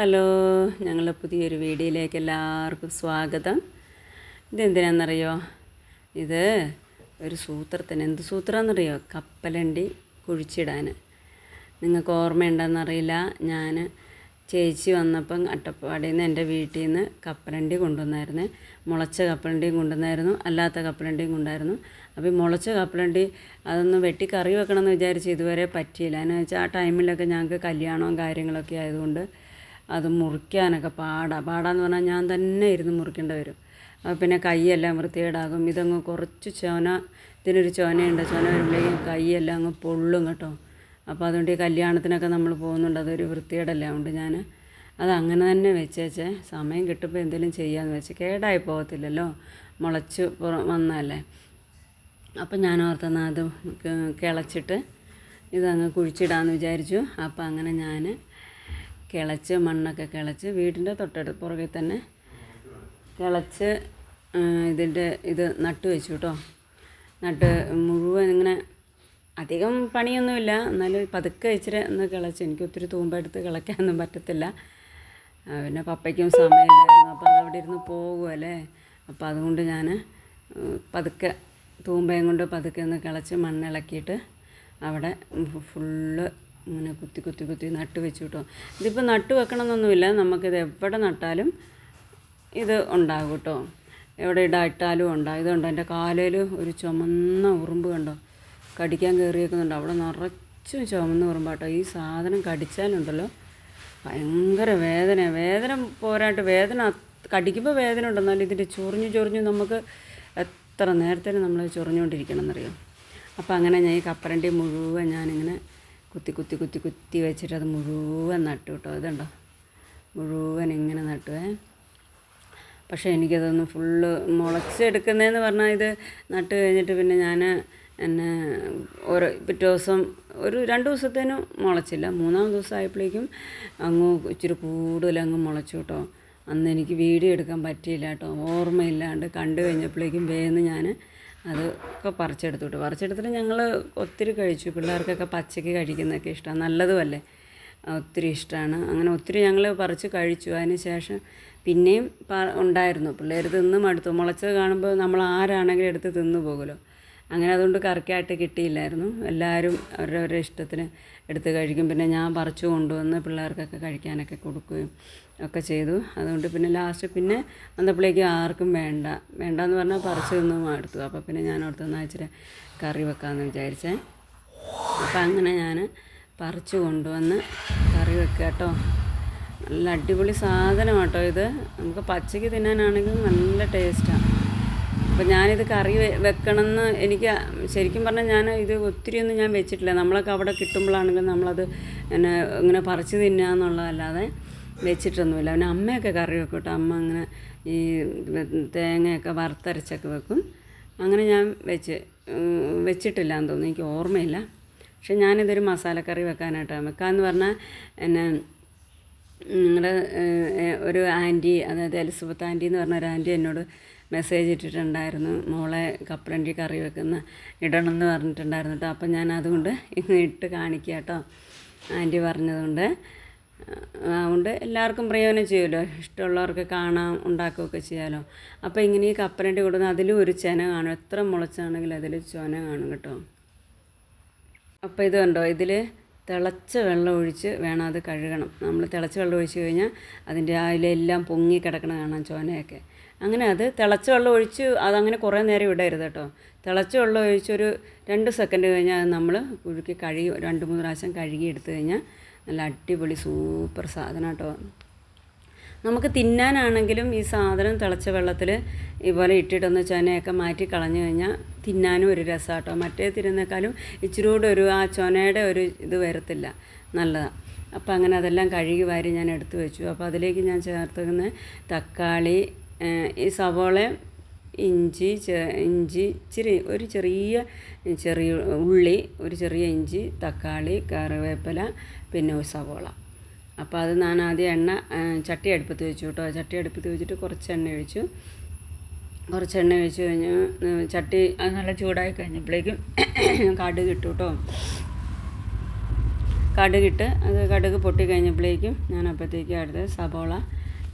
Hello ഞങ്ങൾ പുതിയൊരു വീഡിയോയിലേക്ക് എല്ലാവർക്കും സ്വാഗതം. ഇതെന്തിനാണെന്നറിയോ? ഇത് ഒരു സൂത്രത്തിന്. എന്ത് സൂത്രമെന്നറിയോ കപ്പലണ്ടി കുഴിച്ചിടാൻ നിങ്ങൾക്ക് ഓർമ്മയുണ്ടെന്നറിയില്ല. ഞാൻ ചേച്ചി വന്നപ്പം അട്ടപ്പാടിയിൽ നിന്ന് എന്റെ വീട്ടിൽ നിന്ന് കപ്പലണ്ടി കൊണ്ടുവന്നായിരുന്നു. മുളച്ച കപ്പലണ്ടിയും കൊണ്ടുവന്നായിരുന്നു. അല്ലാത്ത കപ്പലണ്ടിയും കൊണ്ടായിരുന്നു അപ്പോൾ ഈ മുളച്ച കപ്പലണ്ടി അതൊന്ന് വെട്ടി കറി വെക്കണമെന്ന് വിചാരിച്ച് ഇതുവരെ പറ്റിയില്ല. എന്ന് വെച്ചാൽ ആ ടൈമിലൊക്കെ ഞങ്ങൾക്ക് കല്യാണവും കാര്യങ്ങളൊക്കെ ആയതുകൊണ്ട് അത് മുറിക്കാനൊക്കെ പാടാ. പാടാന്ന് പറഞ്ഞാൽ ഞാൻ തന്നെ ഇരുന്ന് മുറിക്കേണ്ടി വരും. പിന്നെ കൈയെല്ലാം വൃത്തികേടാകും. ഇതങ്ങ് കുറച്ച് ചോന ഇതിനൊരു ചോനയുണ്ട്. ചോന വരുമ്പോഴേക്കും കൈയെല്ലാം അങ്ങ് പൊള്ളും കേട്ടോ. അപ്പോൾ അതുകൊണ്ട് ഈ കല്യാണത്തിനൊക്കെ നമ്മൾ പോകുന്നുണ്ട്. അതൊരു വൃത്തികേടല്ലേ അതുകൊണ്ട് ഞാൻ അത് അങ്ങനെ തന്നെ വെച്ചേച്ചേ. സമയം കിട്ടുമ്പോൾ എന്തെങ്കിലും ചെയ്യാമെന്ന് വെച്ച് കേടായി പോകത്തില്ലല്ലോ. മുളച്ച് വന്നതല്ലേ. അപ്പം ഞാൻ ഓർത്തെന്നാൽ അത് കിളച്ചിട്ട് ഇതങ്ങ് കുഴിച്ചിടാമെന്ന് വിചാരിച്ചു. അപ്പം അങ്ങനെ ഞാൻ കിളച്ച് മണ്ണൊക്കെ കിളച്ച് വീടിന്റെ തൊട്ടടുത്ത് പുറകെ തന്നെ കിളച്ച് ഇതിന്റെ ഇത് നട്ട് വെച്ചു കേട്ടോ നട്ട് മുഴുവൻ ഇങ്ങനെ അധികം പണിയൊന്നുമില്ല. എന്നാലും പതുക്കെ ഇച്ചിരി ഒന്ന് കിളച്ച്. എനിക്ക് ഒത്തിരി തൂമ്പെടുത്ത് കിളയ്ക്കാനൊന്നും പറ്റത്തില്ല. പിന്നെ പപ്പയ്ക്കും സമയമില്ലായിരുന്നു. അപ്പോൾ അവിടെ ഇരുന്ന് പോകുമല്ലേ അപ്പോൾ അതുകൊണ്ട് ഞാൻ പതുക്കെ തൂമ്പയും കൊണ്ട് പതുക്കെ ഒന്ന് കിളച്ച് മണ്ണിളക്കിയിട്ട് അവിടെ ഫുള്ള് ഇങ്ങനെ കുത്തി കുത്തി കുത്തി നട്ട് വെച്ചു കേട്ടോ. ഇതിപ്പോൾ നട്ട് വെക്കണമെന്നൊന്നുമില്ല. നമുക്കിത് എവിടെ നട്ടാലും ഇത് ഉണ്ടാകും കേട്ടോ. എവിടെ ഇടായിട്ടാലും ഉണ്ടാകും. ഇതുണ്ട് എന്റെ കാലയിൽ ഒരു ചുമന്ന ഉറുമ്പ് കണ്ടോ? കടിക്കാൻ കയറിയേക്കുന്നുണ്ട്. അവിടെ നിറച്ചും ചുമന്ന ഉറുമ്പാട്ടോ ഈ സാധനം കടിച്ചാലുണ്ടല്ലോ. ഭയങ്കര വേദന. വേദന പോരാട്ട് വേദന കടിക്കുമ്പോൾ വേദന ഉണ്ടെന്നാലും ഇതിന്റെ ചൊറിഞ്ഞു ചൊറിഞ്ഞു നമുക്ക് എത്ര നേരത്തേനും നമ്മൾ ചൊറിഞ്ഞുകൊണ്ടിരിക്കണം എന്നറിയാം? അപ്പോൾ അങ്ങനെ ഞാൻ ഈ കപ്പരണ്ടി മുഴുവൻ ഞാനിങ്ങനെ കുത്തി കുത്തി കുത്തി കുത്തി വെച്ചിട്ട് അത് മുഴുവൻ നട്ടു കേട്ടോ. ഇതുണ്ടോ? മുഴുവൻ ഇങ്ങനെ നട്ടുവേ പക്ഷേ എനിക്കതൊന്ന് ഫുള്ള് മുളച്ചെടുക്കുന്നതെന്ന് പറഞ്ഞാൽ ഇത് നട്ട് കഴിഞ്ഞിട്ട് പിന്നെ ഞാൻ എന്നെ ഓരോ പിറ്റേ ദിവസം ഒരു രണ്ട് ദിവസത്തേനും മുളച്ചില്ല. മൂന്നാം ദിവസം ആയപ്പോഴേക്കും അങ്ങ് ഇച്ചിരി കൂടുതൽ അങ്ങ് മുളച്ചു കേട്ടോ. അന്ന് എനിക്ക് വീഡിയോ എടുക്കാൻ പറ്റിയില്ല കേട്ടോ. ഓർമ്മയില്ലാണ്ട് കണ്ടു കഴിഞ്ഞപ്പോഴേക്കും വേഗം ഞാൻ അത് ഒക്കെ പറിച്ചെടുത്തു കേട്ടോ പറിച്ചെടുത്തിട്ട് ഞങ്ങൾ ഒത്തിരി കഴിച്ചു. പിള്ളേർക്കൊക്കെ പച്ചയ്ക്ക് കഴിക്കുന്നതൊക്കെ ഇഷ്ടമാണ്. നല്ലതുമല്ലേ? ഒത്തിരി ഇഷ്ടമാണ്. അങ്ങനെ ഒത്തിരി ഞങ്ങൾ പറിച്ച് കഴിച്ചു. അതിന് ശേഷം പിന്നെയും ഉണ്ടായിരുന്നു. പിള്ളേർ തിന്ന് മടുത്തു മുളച്ചത് കാണുമ്പോൾ നമ്മൾ ആരാണെങ്കിലും എടുത്ത് തിന്നു പോകുമല്ലോ അങ്ങനെ അതുകൊണ്ട് കറക്റ്റായിട്ട് കിട്ടിയില്ലായിരുന്നു. എല്ലാവരും അവരവരുടെ ഇഷ്ടത്തിന് എടുത്ത് കഴിക്കും. പിന്നെ ഞാൻ പറിച്ചു കൊണ്ടുവന്ന് പിള്ളേർക്കൊക്കെ കഴിക്കാനൊക്കെ കൊടുക്കുകയും ഒക്കെ ചെയ്തു. അതുകൊണ്ട് പിന്നെ ലാസ്റ്റ് പിന്നെ വന്നപ്പോഴേക്കും ആർക്കും വേണ്ട. വേണ്ട എന്ന് പറഞ്ഞാൽ പറിച്ചു തിന്ന് എടുത്തു. അപ്പോൾ പിന്നെ ഞാൻ അവിടുത്തെ എന്നാൽ ഇച്ചിരി കറി വെക്കാമെന്ന് വിചാരിച്ചേ. അപ്പം അങ്ങനെ ഞാൻ പറിച്ചു കൊണ്ടുവന്ന് കറി വെക്കുക കേട്ടോ. നല്ല അടിപൊളി സാധനം കേട്ടോ ഇത്. നമുക്ക് പച്ചയ്ക്ക് തിന്നാനാണെങ്കിലും നല്ല ടേസ്റ്റാണ് അപ്പോൾ ഞാനിത് കറി വെക്കണമെന്ന് എനിക്ക് ശരിക്കും പറഞ്ഞാൽ ഞാൻ ഇത് ഒത്തിരിയൊന്നും ഞാൻ വെച്ചിട്ടില്ല. നമ്മളൊക്കെ അവിടെ കിട്ടുമ്പോഴാണെങ്കിലും നമ്മളത് പിന്നെ ഇങ്ങനെ പറിച്ച് തിന്നുക എന്നുള്ളതല്ലാതെ വെച്ചിട്ടൊന്നുമില്ല. പിന്നെ അമ്മയൊക്കെ കറി വെക്കും കേട്ടോ. അമ്മ അങ്ങനെ ഈ തേങ്ങയൊക്കെ വറുത്തരച്ചൊക്കെ വെക്കും. അങ്ങനെ ഞാൻ വെച്ച് വെച്ചിട്ടില്ല എന്ന് തോന്നുന്നു. എനിക്ക് ഓർമ്മയില്ല. പക്ഷെ ഞാനിതൊരു മസാലക്കറി വെക്കാനായിട്ടാണ് വെക്കാമെന്ന് പറഞ്ഞാൽ എന്നെ നിങ്ങളുടെ ഒരു ആന്റി അതായത് എലിസബത്ത് ആന്റി എന്ന് പറഞ്ഞ ഒരു ആന്റി എന്നോട് മെസ്സേജ് ഇട്ടിട്ടുണ്ടായിരുന്നു. മോളെ കപ്പലണ്ടി കറി വെക്കുന്ന ഇടണം എന്ന് പറഞ്ഞിട്ടുണ്ടായിരുന്നു കേട്ടോ അപ്പം ഞാൻ അതുകൊണ്ട് ഇന്ന് ഇട്ട് കാണിക്കുക കേട്ടോ ആന്റി പറഞ്ഞതുകൊണ്ട് അതുകൊണ്ട് എല്ലാവർക്കും പ്രയോജനം ചെയ്യുമല്ലോ. ഇഷ്ടമുള്ളവർക്ക് കാണാം ഉണ്ടാക്കുകയൊക്കെ ചെയ്യാമല്ലോ അപ്പോൾ ഇങ്ങനെ ഈ കപ്പലണ്ടി കൊടുക്കുന്ന അതിലും ഒരു ചെന കാണും. എത്ര മുളച്ചാണെങ്കിലും അതിൽ ചൊന കാണും കേട്ടോ. അപ്പോൾ ഇതുണ്ടോ ഇതിൽ തിളച്ച വെള്ളം ഒഴിച്ച് വേണം അത് കഴുകണം. നമ്മൾ തിളച്ച വെള്ളം ഒഴിച്ച് കഴിഞ്ഞാൽ അതിന്റെ അതിലെല്ലാം പൊങ്ങി കിടക്കണ കാണാം ചോനയൊക്കെ അങ്ങനെ അത് തിളച്ച വെള്ളം ഒഴിച്ച് അതങ്ങനെ കുറേ നേരം ഇടരുത് കേട്ടോ. തിളച്ച വെള്ളം ഒഴിച്ചൊരു രണ്ട് സെക്കൻഡ് കഴിഞ്ഞാൽ നമ്മൾ കുഴുക്കി കഴുകി രണ്ട് മൂന്ന് പ്രാവശ്യം കഴുകി എടുത്തു കഴിഞ്ഞാൽ നല്ല അടിപൊളി സൂപ്പർ സാധനം കേട്ടോ. നമുക്ക് തിന്നാനാണെങ്കിലും ഈ സാധനം തിളച്ച വെള്ളത്തിൽ ഇതുപോലെ ഇട്ടിട്ടൊന്ന് ചൊനയൊക്കെ മാറ്റി കളഞ്ഞു കഴിഞ്ഞാൽ തിന്നാനും ഒരു രസമാട്ടോ മറ്റേ തിരുന്നേക്കാളും ഇച്ചിരി കൂടെ ഒരു ആ ചൊനയുടെ ഒരു ഇത് വരത്തില്ല. നല്ലതാണ് അപ്പോൾ അങ്ങനെ അതെല്ലാം കഴുകി വാരി ഞാൻ എടുത്തു വെച്ചു. അപ്പോൾ അതിലേക്ക് ഞാൻ ചേർത്തുന്ന തക്കാളി ഈ സവോള ഇഞ്ചി ഇഞ്ചി ഇച്ചിരി ഒരു ചെറിയ ചെറിയ ഉള്ളി ഒരു ചെറിയ ഇഞ്ചി തക്കാളി കറിവേപ്പില പിന്നെ സവോള. അപ്പോൾ അത് ഞാൻ ആദ്യം എണ്ണ ചട്ടി അടുപ്പത്ത് വെച്ചു കേട്ടോ. ചട്ടി അടുപ്പത്ത് വെച്ചിട്ട് കുറച്ച് എണ്ണ ഒഴിച്ചു. കുറച്ച് എണ്ണ ഒഴിച്ച് കഴിഞ്ഞ് ചട്ടി അത് നല്ല ചൂടായി കഴിഞ്ഞപ്പോഴേക്കും കടുക് ഇട്ടു കേട്ടോ. കടുകിട്ട് അത് കടുക് പൊട്ടി കഴിഞ്ഞപ്പോഴേക്കും ഞാൻ അപ്പോഴത്തേക്കും അടുത്ത് സബോള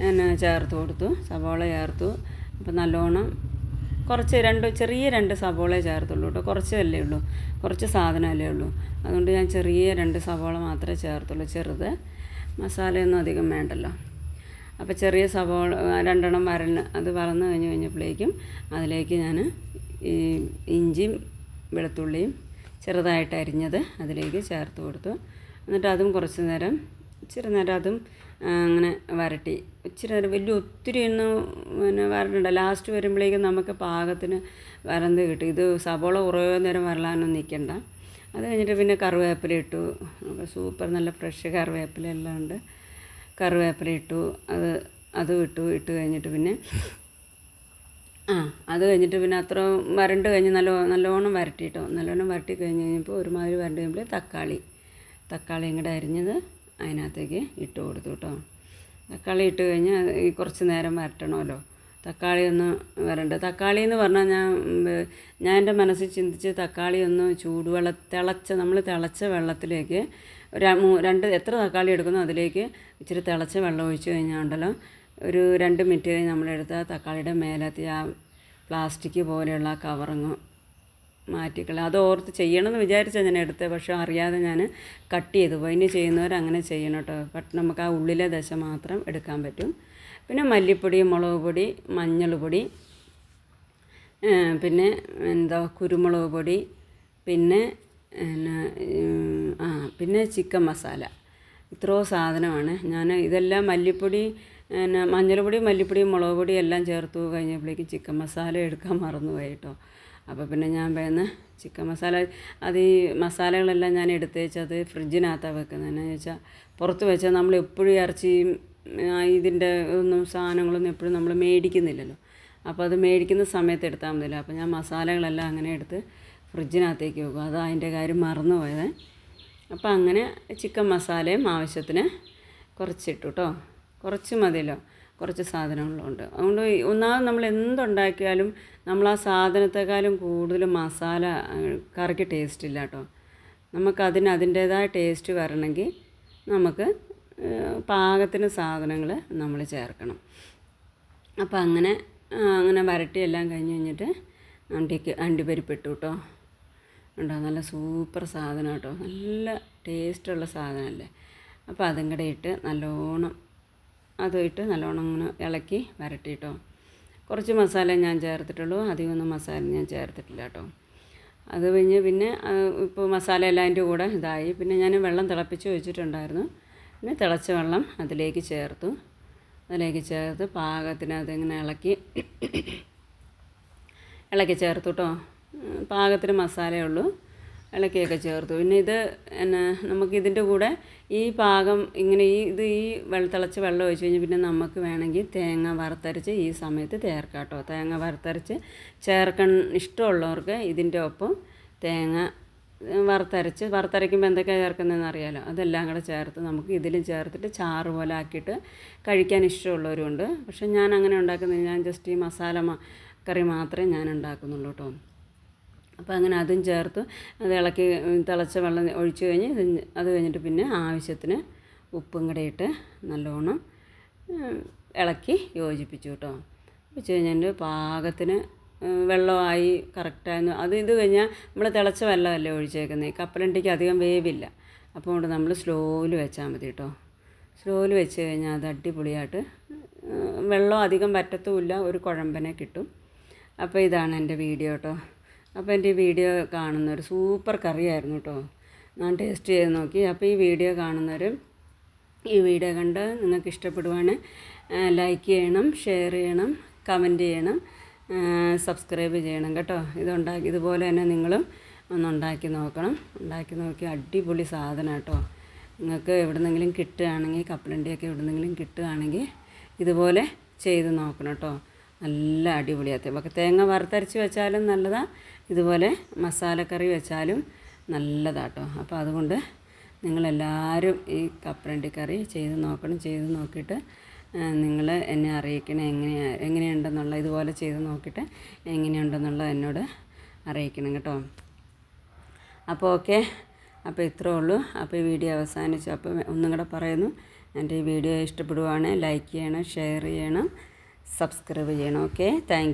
ഞാൻ ചേർത്ത് കൊടുത്തു. സബോള ചേർത്തു. അപ്പോൾ നല്ലോണം കുറച്ച് രണ്ട് ചെറിയ രണ്ട് സബോളേ ചേർത്തുള്ളൂ കേട്ടോ. കുറച്ചല്ലേ ഉള്ളൂ. കുറച്ച് സാധനമല്ലേ ഉള്ളൂ. അതുകൊണ്ട് ഞാൻ ചെറിയ രണ്ട് സബോള മാത്രമേ ചേർത്തുള്ളൂ. ചെറുത് മസാലയൊന്നും അധികം വേണ്ടല്ലോ. അപ്പോൾ ചെറിയ സവോള രണ്ടെണ്ണം വരണ് അത് വളർന്നു കഴിഞ്ഞ് കഴിഞ്ഞപ്പോഴേക്കും അതിലേക്ക് ഞാൻ ഈ ഇഞ്ചിയും വെളുത്തുള്ളിയും ചെറുതായിട്ട് അരിഞ്ഞത് അതിലേക്ക് ചേർത്ത് കൊടുത്തു. എന്നിട്ട് അതും കുറച്ച് നേരം ഇച്ചിരി നേരം അതും അങ്ങനെ വരട്ടി. ഇച്ചിരി നേരം വലിയ ഒത്തിരി ഒന്നും പിന്നെ വരണ്ട. ലാസ്റ്റ് വരുമ്പോഴേക്കും നമുക്ക് പാകത്തിന് വരന്ത് കിട്ടും. ഇത് സവോള കുറേ നേരം വരളാനൊന്നും നിൽക്കണ്ട. അത് കഴിഞ്ഞിട്ട് പിന്നെ കറിവേപ്പില ഇട്ടു. അപ്പോൾ സൂപ്പർ നല്ല ഫ്രഷ് കറിവേപ്പില എല്ലാം ഉണ്ട്. കറിവേപ്പില ഇട്ടു. അത് അതും ഇട്ടു. ഇട്ട് കഴിഞ്ഞിട്ട് പിന്നെ ആ അത് കഴിഞ്ഞിട്ട് പിന്നെ അത്ര വരണ്ട് കഴിഞ്ഞ് നല്ല നല്ലോണം വരട്ടിട്ടോ. നല്ലോണം വരട്ടി കഴിഞ്ഞ് കഴിഞ്ഞപ്പോൾ ഒരുമാതിരി വരണ്ട് കഴിയുമ്പോൾ തക്കാളി തക്കാളിയും കൂടെ അരിഞ്ഞത് അതിനകത്തേക്ക് ഇട്ട് കൊടുത്തു കേട്ടോ തക്കാളി ഇട്ട് കഴിഞ്ഞാൽ കുറച്ച് നേരം വരട്ടണമല്ലോ തക്കാളി ഒന്ന് വരണ്ട. തക്കാളി എന്ന് പറഞ്ഞാൽ ഞാൻ ഞാൻ എന്റെ മനസ്സിൽ ചിന്തിച്ച് തക്കാളി ഒന്ന് ചൂടുവെള്ള തിളച്ച നമ്മൾ തിളച്ച വെള്ളത്തിലേക്ക് രണ്ട് എത്ര തക്കാളി എടുക്കുന്നോ അതിലേക്ക് ഇച്ചിരി തിളച്ച വെള്ളം ഒഴിച്ച് കഴിഞ്ഞാൽ ഉണ്ടല്ലോ. ഒരു രണ്ട് മിനിറ്റ് കഴിഞ്ഞ് നമ്മളെടുത്ത തക്കാളിയുടെ മേലത്തെ ആ പ്ലാസ്റ്റിക് പോലെയുള്ള ആ കവറങ്ങ് മാറ്റിക്കള. അത് ഓർത്ത് ചെയ്യണമെന്ന് വിചാരിച്ചാൽ ഞാൻ എടുത്തത് പക്ഷേ അറിയാതെ ഞാൻ കട്ട് ചെയ്തു പോയി. ഇനി ചെയ്യുന്നവർ അങ്ങനെ ചെയ്യണം കേട്ടോ. നമുക്ക് ആ ഉള്ളിലെ ദശ മാത്രം എടുക്കാൻ പറ്റും. പിന്നെ മല്ലിപ്പൊടി മുളക് പൊടി മഞ്ഞൾ പൊടി പിന്നെ എന്താ കുരുമുളക് പൊടി പിന്നെ ആ പിന്നെ ചിക്കൻ മസാല. ഇത്രയോ സാധനമാണ്. ഞാൻ ഇതെല്ലാം മല്ലിപ്പൊടി പിന്നെ മഞ്ഞൾപ്പൊടി മല്ലിപ്പൊടി മുളക് പൊടി എല്ലാം ചേർത്ത് കഴിഞ്ഞപ്പോഴേക്കും ചിക്കൻ മസാല എടുക്കാൻ മറന്നുപോയി കേട്ടോ. അപ്പോൾ പിന്നെ ഞാൻ പറയുന്ന ചിക്കൻ മസാല അത് ഈ മസാലകളെല്ലാം ഞാൻ എടുത്ത് വെച്ചത് ഫ്രിഡ്ജിനകത്താണ് വെക്കുന്നത്. എന്നാന്ന് വെച്ചാൽ പുറത്ത് വെച്ചാൽ നമ്മൾ എപ്പോഴും ഇറച്ചിയും ഇതിന്റെ ഒന്നും സാധനങ്ങളൊന്നും എപ്പോഴും നമ്മൾ മേടിക്കുന്നില്ലല്ലോ. അപ്പോൾ അത് മേടിക്കുന്ന സമയത്ത് എടുത്താൽ മതിയല്ലോ. അപ്പോൾ ഞാൻ മസാലകളെല്ലാം അങ്ങനെ എടുത്ത് ഫ്രിഡ്ജിനകത്തേക്ക് വെക്കും. അത് അതിന്റെ കാര്യം മറന്നു പോയത് അപ്പോൾ അങ്ങനെ ചിക്കൻ മസാലയും ആവശ്യത്തിന് കുറച്ചിട്ടു കേട്ടോ കുറച്ച് മതിയല്ലോ. കുറച്ച് സാധനങ്ങളുണ്ട്. അതുകൊണ്ട് ഒന്നാമത് നമ്മൾ എന്തുണ്ടാക്കിയാലും നമ്മൾ ആ സാധനത്തെക്കാളും കൂടുതൽ മസാല കറിക്ക് ടേസ്റ്റ് ഇല്ല കേട്ടോ നമുക്കതിന് അതിന്റേതായ ടേസ്റ്റ് വരണമെങ്കിൽ നമുക്ക് പാകത്തിന് സാധനങ്ങൾ നമ്മൾ ചേർക്കണം. അപ്പോൾ അങ്ങനെ അങ്ങനെ വരട്ടി എല്ലാം കഴിഞ്ഞ് കഴിഞ്ഞിട്ട് അണ്ടിക്ക് അണ്ടിപ്പരിപ്പിട്ടു കേട്ടോ ഉണ്ടോ നല്ല സൂപ്പർ സാധനം കേട്ടോ നല്ല ടേസ്റ്റുള്ള സാധനമല്ലേ? അപ്പോൾ അതും കൂടെ ഇട്ട് നല്ലോണം അതും ഇട്ട് നല്ലോണം ഇങ്ങനെ ഇളക്കി വരട്ടി കേട്ടോ കുറച്ച് മസാല ഞാൻ ചേർത്തിട്ടുള്ളൂ. അധികമൊന്നും മസാല ഞാൻ ചേർത്തിട്ടില്ല കേട്ടോ അത് കഴിഞ്ഞ് പിന്നെ ഇപ്പോൾ മസാല എല്ലാം അതിന്റെ കൂടെ ഇതായി. പിന്നെ ഞാൻ വെള്ളം തിളപ്പിച്ച് വെച്ചിട്ടുണ്ടായിരുന്നു. പിന്നെ തിളച്ച വെള്ളം അതിലേക്ക് ചേർത്തു. അതിലേക്ക് ചേർത്ത് പാകത്തിന് അതിങ്ങനെ ഇളക്കി ഇളക്കി ചേർത്തു കേട്ടോ പാകത്തിന് മസാലയേ ഉള്ളൂ. ഇളക്കിയൊക്കെ ചേർത്തു. പിന്നെ ഇത് എന്നാ നമുക്കിതിന്റെ കൂടെ ഈ പാകം ഇങ്ങനെ ഈ ഇത് ഈ വെള്ള തിളച്ച് വെള്ളം ഒഴിച്ച് കഴിഞ്ഞാൽ പിന്നെ നമുക്ക് വേണമെങ്കിൽ തേങ്ങ വറുത്തരച്ച് ഈ സമയത്ത് ചേർക്കാം കേട്ടോ തേങ്ങ വറുത്തരച്ച് ചേർക്കാൻ ഇഷ്ടമുള്ളവർക്ക് ഇതിന്റെ ഒപ്പം തേങ്ങ വറുത്തരച്ച് വറുത്തരയ്ക്കുമ്പോൾ എന്തൊക്കെയാണ് ചേർക്കുന്നതെന്ന് അറിയാലോ. അതെല്ലാം കൂടെ ചേർത്ത് നമുക്ക് ഇതിലും ചേർത്തിട്ട് ചാറ് പോലെ ആക്കിയിട്ട് കഴിക്കാൻ ഇഷ്ടമുള്ളവരുണ്ട്. പക്ഷേ ഞാൻ അങ്ങനെ ഉണ്ടാക്കുന്നത് ഞാൻ ജസ്റ്റ് ഈ മസാല കറി മാത്രമേ ഞാൻ ഉണ്ടാക്കുന്നുള്ളൂ കേട്ടോ. അപ്പോൾ അങ്ങനെ അതും ചേർത്ത് അത് ഇളക്കി തിളച്ച വെള്ളം ഒഴിച്ച് കഴിഞ്ഞ് അത് കഴിഞ്ഞിട്ട് പിന്നെ ആവശ്യത്തിന് ഉപ്പും കൂടെ ഇട്ട് നല്ലോണം ഇളക്കി യോജിപ്പിച്ചു കേട്ടോ. വെച്ച് കഴിഞ്ഞിട്ട് പാകത്തിന് വെള്ളമായി കറക്റ്റായിരുന്നു അത് ഇത് കഴിഞ്ഞാൽ നമ്മൾ തിളച്ച വെള്ളമല്ലേ ഒഴിച്ചേക്കുന്നത് കപ്പലണ്ടിക്ക് അധികം വേവില്ല. അപ്പോൾ കൊണ്ട് നമ്മൾ സ്ലോയിൽ വെച്ചാൽ മതി കേട്ടോ സ്ലോയിൽ വെച്ച് കഴിഞ്ഞാൽ അത് അടിപൊളിയായിട്ട് വെള്ളം അധികം പറ്റത്തുമില്ല ഒരു കുഴമ്പനെ കിട്ടും. അപ്പോൾ ഇതാണ് എന്റെ വീഡിയോ കേട്ടോ അപ്പോൾ എന്റെ ഈ വീഡിയോ കാണുന്നവർ സൂപ്പർ കറിയായിരുന്നു കേട്ടോ ഞാൻ ടേസ്റ്റ് ചെയ്ത് നോക്കി. അപ്പോൾ ഈ വീഡിയോ കാണുന്നവർ ഈ വീഡിയോ കണ്ട് നിങ്ങൾക്ക് ഇഷ്ടപ്പെടുവാണ് ലൈക്ക് ചെയ്യണം ഷെയർ ചെയ്യണം കമന്റ് ചെയ്യണം. സബ്സ്ക്രൈബ് ചെയ്യണം കേട്ടോ. ഇതുണ്ടാക്കി ഇതുപോലെ തന്നെ നിങ്ങളും ഒന്നുണ്ടാക്കി നോക്കണം. ഉണ്ടാക്കി നോക്കി അടിപൊളി സാധനം കേട്ടോ. നിങ്ങൾക്ക് എവിടെന്നെങ്കിലും കിട്ടുകയാണെങ്കിൽ കപ്പലണ്ടിയൊക്കെ എവിടെന്നെങ്കിലും കിട്ടുകയാണെങ്കിൽ ഇതുപോലെ ചെയ്ത് നോക്കണം കേട്ടോ. നല്ല അടിപൊളിയാത്ത നമുക്ക് തേങ്ങ വറുത്തരച്ച് വെച്ചാലും നല്ലതാണ് ഇതുപോലെ മസാലക്കറി വെച്ചാലും നല്ലതാട്ടോ അപ്പോൾ അതുകൊണ്ട് നിങ്ങളെല്ലാവരും ഈ കപ്പലണ്ടി കറി ചെയ്ത് നോക്കണം ചെയ്ത് നോക്കിയിട്ട് നിങ്ങൾ എന്നെ അറിയിക്കണം എങ്ങനെയാ എങ്ങനെയുണ്ടെന്നുള്ള ഇതുപോലെ ചെയ്ത് നോക്കിയിട്ട് എങ്ങനെയുണ്ടെന്നുള്ളത് എന്നോട് അറിയിക്കണം കേട്ടോ. അപ്പോൾ ഓക്കെ അപ്പോൾ ഇത്രേ ഉള്ളൂ. അപ്പോൾ ഈ വീഡിയോ അവസാനിച്ചു. അപ്പോൾ ഒന്നും കൂടെ പറയുന്നു. എന്റെ ഈ വീഡിയോ ഇഷ്ടപ്പെടുവാണെങ്കിൽ ലൈക്ക് ചെയ്യണം ഷെയർ ചെയ്യണം സബ്സ്ക്രൈബ് ചെയ്യണം. Okay thank